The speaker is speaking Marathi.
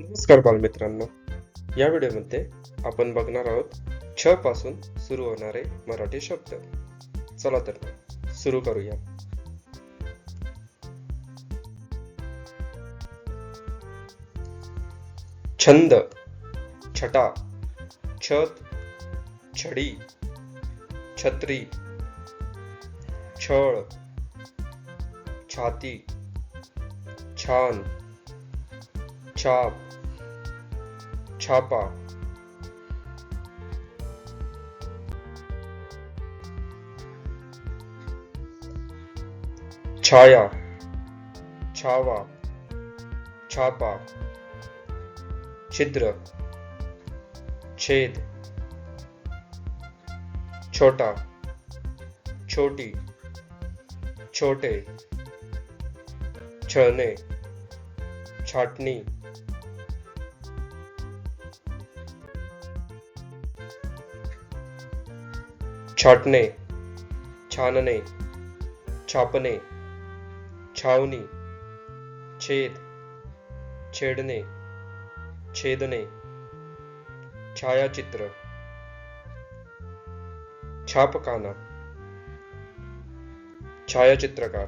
नमस्कार बालमित्रांनो. या व्हिडिओमध्ये आपण बघणार आहोत छ पासून सुरू होणारे मराठी शब्द. चला तर सुरू करूया. छंद छटा छत छडी छत्री छळ छाती छान छाप छापा छाया छावा छापा छिद्र छेद छोटा छोटी छोटे छळणे छाटणी छाटणे छानणे छापणे छावणी छेद छेडणे छेदणे छायाचित्र छापखाना छायाचित्रकार